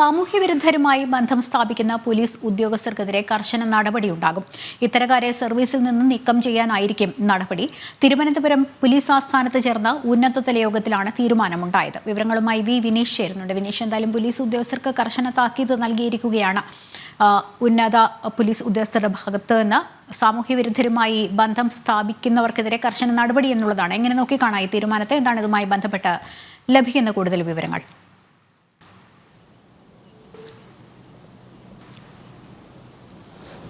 സാമൂഹ്യ വിരുദ്ധരുമായി ബന്ധം സ്ഥാപിക്കുന്ന പോലീസ് ഉദ്യോഗസ്ഥർക്കെതിരെ കർശന നടപടിയുണ്ടാകും. ഇത്തരക്കാരെ സർവീസിൽ നിന്ന് നീക്കം ചെയ്യാനായിരിക്കും നടപടി. തിരുവനന്തപുരം പോലീസ് ആസ്ഥാനത്ത് ചേർന്ന ഉന്നതതല യോഗത്തിലാണ് തീരുമാനമുണ്ടായത്. വിവരങ്ങളുമായി വി വിനീഷ് ചേരുന്നുണ്ട്. വിനീഷ് എന്തായാലും പോലീസ് ഉദ്യോഗസ്ഥർക്ക് കർശന താക്കീത് നൽകിയിരിക്കുകയാണ്. ഉന്നത പോലീസ് ഉദ്യോഗസ്ഥരുടെ ഭാഗത്ത് നിന്ന് സാമൂഹ്യ വിരുദ്ധരുമായി ബന്ധം സ്ഥാപിക്കുന്നവർക്കെതിരെ കർശന നടപടി എന്നുള്ളതാണ്. എങ്ങനെ നോക്കിക്കാണാം ഈ തീരുമാനത്തെ? എന്താണ് ഇതുമായി ബന്ധപ്പെട്ട് ലഭിക്കുന്ന കൂടുതൽ വിവരങ്ങൾ?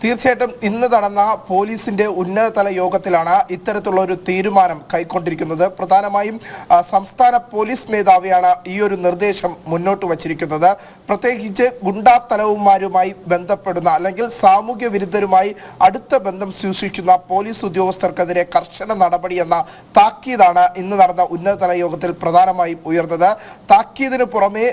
തീർച്ചയായിട്ടും ഇന്ന് നടന്ന പോലീസിന്റെ ഉന്നതതല യോഗത്തിലാണ് ഇത്തരത്തിലുള്ള ഒരു തീരുമാനം കൈക്കൊണ്ടിരിക്കുന്നത്. പ്രധാനമായും സംസ്ഥാന പോലീസ് മേധാവിയാണ് ഈ ഒരു നിർദ്ദേശം മുന്നോട്ട് വച്ചിരിക്കുന്നത്. പ്രത്യേകിച്ച് ഗുണ്ടാത്തലവുമാരുമായി ബന്ധപ്പെടുന്ന അല്ലെങ്കിൽ സാമൂഹ്യ വിരുദ്ധരുമായി അടുത്ത ബന്ധം സൂക്ഷിക്കുന്ന പോലീസ് ഉദ്യോഗസ്ഥർക്കെതിരെ കർശന നടപടി എന്ന താക്കീതാണ് ഇന്ന് നടന്ന ഉന്നതതല യോഗത്തിൽ പ്രധാനമായും ഉയർന്നത്. താക്കീതിന് പുറമെ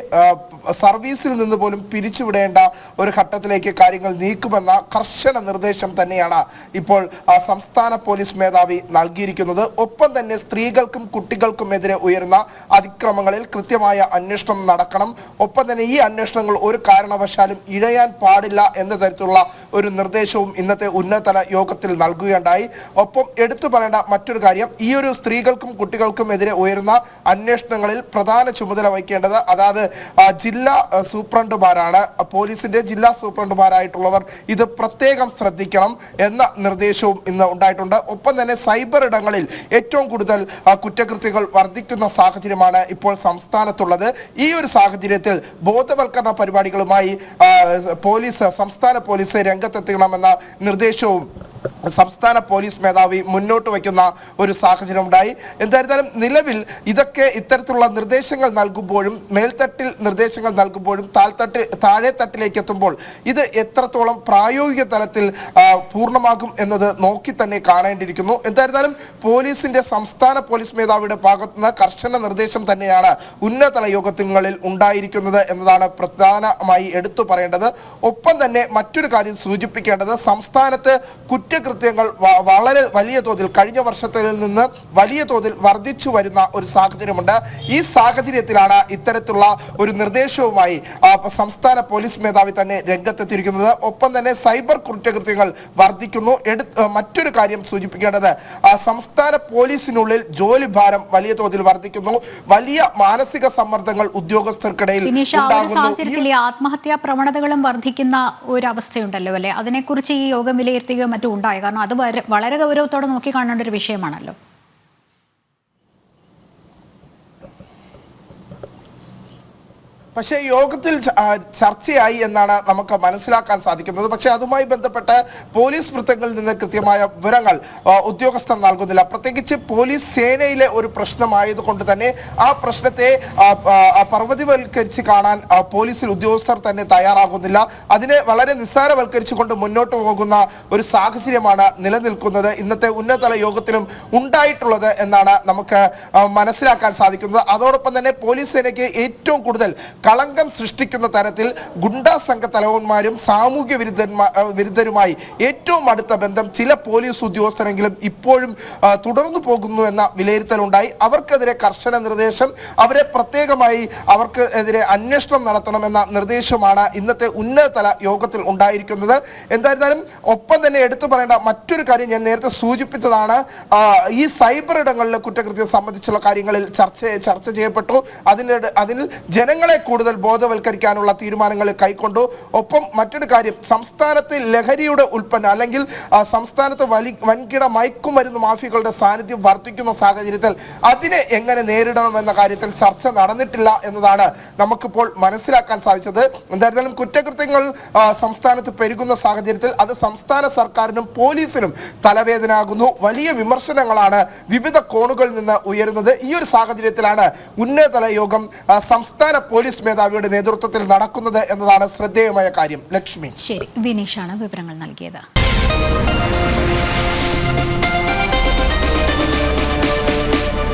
സർവീസിൽ നിന്ന് പോലും പിരിച്ചുവിടേണ്ട ഒരു ഘട്ടത്തിലേക്ക് കാര്യങ്ങൾ നീക്കുമെന്ന കർശന നിർദ്ദേശം തന്നെയാണ് ഇപ്പോൾ സംസ്ഥാന പോലീസ് മേധാവി നൽകിയിരിക്കുന്നത്. ഒപ്പം തന്നെ സ്ത്രീകൾക്കും കുട്ടികൾക്കും എതിരെ ഉയരുന്ന അതിക്രമങ്ങളിൽ കൃത്യമായ അന്വേഷണം നടക്കണം. ഒപ്പം തന്നെ ഈ അന്വേഷണങ്ങൾ ഒരു കാരണവശാലും ഇഴയാൻ പാടില്ല എന്ന തരത്തിലുള്ള ഒരു നിർദ്ദേശവും ഇന്നത്തെ ഉന്നതതല യോഗത്തിൽ നൽകുകയുണ്ടായി. ഒപ്പം എടുത്തു പറയേണ്ട മറ്റൊരു കാര്യം ഈ ഒരു സ്ത്രീകൾക്കും കുട്ടികൾക്കും എതിരെ ഉയരുന്ന അന്വേഷണങ്ങളിൽ പ്രധാന ചുമതല വഹിക്കേണ്ടത് അതായത് ജില്ലാ സൂപ്രണ്ടുമാരാണ്. പോലീസിന്റെ ജില്ലാ സൂപ്രണ്ടുമാരായിട്ടുള്ളവർ ഇത് പ്രത്യേകം ശ്രദ്ധിക്കണം എന്ന നിർദ്ദേശവും ഇന്ന് ഉണ്ടായിട്ടുണ്ട്. ഒപ്പം തന്നെ സൈബർ ഇടങ്ങളിൽ ഏറ്റവും കൂടുതൽ കുറ്റകൃത്യങ്ങൾ വർദ്ധിക്കുന്ന സാഹചര്യമാണ് ഇപ്പോൾ സംസ്ഥാനത്തുള്ളത്. ഈ ഒരു സാഹചര്യത്തിൽ ബോധവൽക്കരണ പരിപാടികളുമായി പോലീസ് സംസ്ഥാന പോലീസ് രംഗത്തെത്തണമെന്ന നിർദ്ദേശവും സംസ്ഥാന പോലീസ് മേധാവി മുന്നോട്ട് വയ്ക്കുന്ന ഒരു സാഹചര്യം ഉണ്ടായി എന്തായിരുന്നാലും നിലവിൽ ഇതൊക്കെ ഇത്തരത്തിലുള്ള നിർദ്ദേശങ്ങൾ നൽകുമ്പോഴും മേൽത്തട്ടിൽ നിർദ്ദേശങ്ങൾ നൽകുമ്പോഴും താഴ്ത്തട്ടിൽ താഴെ തട്ടിലേക്ക് എത്തുമ്പോൾ ഇത് എത്രത്തോളം പ്രായോഗിക തലത്തിൽ പൂർണമാകും എന്നത് നോക്കി തന്നെ കാണേണ്ടിയിരിക്കുന്നു. എന്തായിരുന്നാലും പോലീസിന്റെ സംസ്ഥാന പോലീസ് മേധാവിയുടെ ഭാഗത്ത് നിന്ന് കർശന നിർദ്ദേശം തന്നെയാണ് ഉന്നതതല യോഗങ്ങളിൽ ഉണ്ടായിരിക്കുന്നത് എന്നതാണ് പ്രധാനമായി എടുത്തു പറയേണ്ടത്. ഒപ്പം തന്നെ മറ്റൊരു കാര്യം സൂചിപ്പിക്കേണ്ടത് സംസ്ഥാനത്ത് കുറ്റകൃത്യങ്ങൾ വളരെ വലിയ തോതിൽ കഴിഞ്ഞ വർഷത്തിൽ നിന്ന് വലിയ തോതിൽ വർദ്ധിച്ചു വരുന്ന ഒരു സാഹചര്യമുണ്ട്. ഈ സാഹചര്യത്തിലാണ് ഇത്തരത്തിലുള്ള ഒരു നിർദ്ദേശവുമായി സംസ്ഥാന പോലീസ് മേധാവി തന്നെ രംഗത്തെത്തിയിരിക്കുന്നത്. ഒപ്പം തന്നെ സൈബർ കുറ്റകൃത്യങ്ങൾ വർദ്ധിക്കുന്നു. മറ്റൊരു കാര്യം സൂചിപ്പിക്കേണ്ടത് സംസ്ഥാന പോലീസിനുള്ളിൽ ജോലി ഭാരം വലിയ തോതിൽ വർദ്ധിക്കുന്നു. വലിയ മാനസിക സമ്മർദ്ദങ്ങൾ ഉദ്യോഗസ്ഥർക്കിടയിൽ ആത്മഹത്യാ പ്രവണതകളും വർദ്ധിക്കുന്ന ഒരു അവസ്ഥയുണ്ടല്ലോ അല്ലെ? അതിനെക്കുറിച്ച് ഈ യോഗം വിലയിരുത്തുകയോ മറ്റും ഉണ്ടായി. കാരണം അത് വളരെ ഗൗരവത്തോടെ നോക്കി കാണേണ്ട ഒരു വിഷയമാണല്ലോ. പക്ഷേ യോഗത്തിൽ ചർച്ചയായി എന്നാണ് നമുക്ക് മനസ്സിലാക്കാൻ സാധിക്കുന്നത്. പക്ഷേ അതുമായി ബന്ധപ്പെട്ട് പോലീസ് വൃത്തങ്ങളിൽ നിന്ന് കൃത്യമായ വിവരങ്ങൾ ഉദ്യോഗസ്ഥർ നൽകുന്നില്ല. പ്രത്യേകിച്ച് പോലീസ് സേനയിലെ ഒരു പ്രശ്നമായതുകൊണ്ട് തന്നെ ആ പ്രശ്നത്തെ പർവതിവൽക്കരിച്ച് കാണാൻ പോലീസിൽ ഉദ്യോഗസ്ഥർ തന്നെ തയ്യാറാകുന്നില്ല. അതിനെ വളരെ നിസ്സാരവൽക്കരിച്ചുകൊണ്ട് മുന്നോട്ട് പോകുന്ന ഒരു സാഹചര്യമാണ് നിലനിൽക്കുന്നത്. ഇന്നത്തെ ഉന്നതതല യോഗത്തിലും ഉണ്ടായിട്ടുള്ളത് എന്നാണ് നമുക്ക് മനസ്സിലാക്കാൻ സാധിക്കുന്നത്. അതോടൊപ്പം തന്നെ പോലീസ് സേനയ്ക്ക് ഏറ്റവും കൂടുതൽ കളങ്കം സൃഷ്ടിക്കുന്ന തരത്തിൽ ഗുണ്ടാ സംഘ തലവന്മാരും സാമൂഹ്യ വിരുദ്ധന്മാ വിരുദ്ധരുമായി ഏറ്റവും അടുത്ത ബന്ധം ചില പോലീസ് ഉദ്യോഗസ്ഥരെങ്കിലും ഇപ്പോഴും തുടർന്നു പോകുന്നു എന്ന വിലയിരുത്തലുണ്ടായി. അവർക്കെതിരെ കർശന നിർദ്ദേശം അവരെ പ്രത്യേകമായി അവർക്ക് എതിരെ അന്വേഷണം നടത്തണമെന്ന നിർദ്ദേശമാണ് ഇന്നത്തെ ഉന്നതതല യോഗത്തിൽ ഉണ്ടായിരിക്കുന്നത്. എന്തായിരുന്നാലും ഒപ്പം തന്നെ എടുത്തു പറയേണ്ട മറ്റൊരു കാര്യം ഞാൻ നേരത്തെ സൂചിപ്പിച്ചതാണ്. ഈ സൈബർ ഇടങ്ങളിലെ കുറ്റകൃത്യം സംബന്ധിച്ചുള്ള കാര്യങ്ങളിൽ ചർച്ച ചർച്ച ചെയ്യപ്പെട്ടു. അതിന് അതിൽ ജനങ്ങളെ കൂടുതൽ ബോധവൽക്കരിക്കാനുള്ള തീരുമാനങ്ങൾ കൈക്കൊണ്ടു. ഒപ്പം മറ്റൊരു കാര്യം സംസ്ഥാനത്ത് ലഹരിയുടെ ഉൽപ്പന്നം അല്ലെങ്കിൽ സംസ്ഥാനത്ത് വലി വൻകിട മയക്കുമരുന്ന് മാഫിയകളുടെ സാന്നിധ്യം വർദ്ധിക്കുന്ന സാഹചര്യത്തിൽ അതിനെ എങ്ങനെ നേരിടണം എന്ന കാര്യത്തിൽ ചർച്ച നടന്നിട്ടില്ല എന്നതാണ് നമുക്കിപ്പോൾ മനസ്സിലാക്കാൻ സാധിച്ചത്. എന്തായിരുന്നാലും കുറ്റകൃത്യങ്ങൾ സംസ്ഥാനത്ത് പെരുകുന്ന സാഹചര്യത്തിൽ അത് സംസ്ഥാന സർക്കാരിനും പോലീസിനും തലവേദനയാകുന്നു. വലിയ വിമർശനങ്ങളാണ് വിവിധ കോണുകളിൽ നിന്ന് ഉയരുന്നത്. ഈ ഒരു സാഹചര്യത്തിലാണ് ഉന്നതതല യോഗം സംസ്ഥാന പോലീസ് മേധാവിയുടെ നേതൃത്വത്തിൽ നടക്കുന്നത് എന്നതാണ് ശ്രദ്ധേയമായ കാര്യം. ലക്ഷ്മി. ശരി വിനീഷാണ് വിവരങ്ങൾ നൽകിയത്.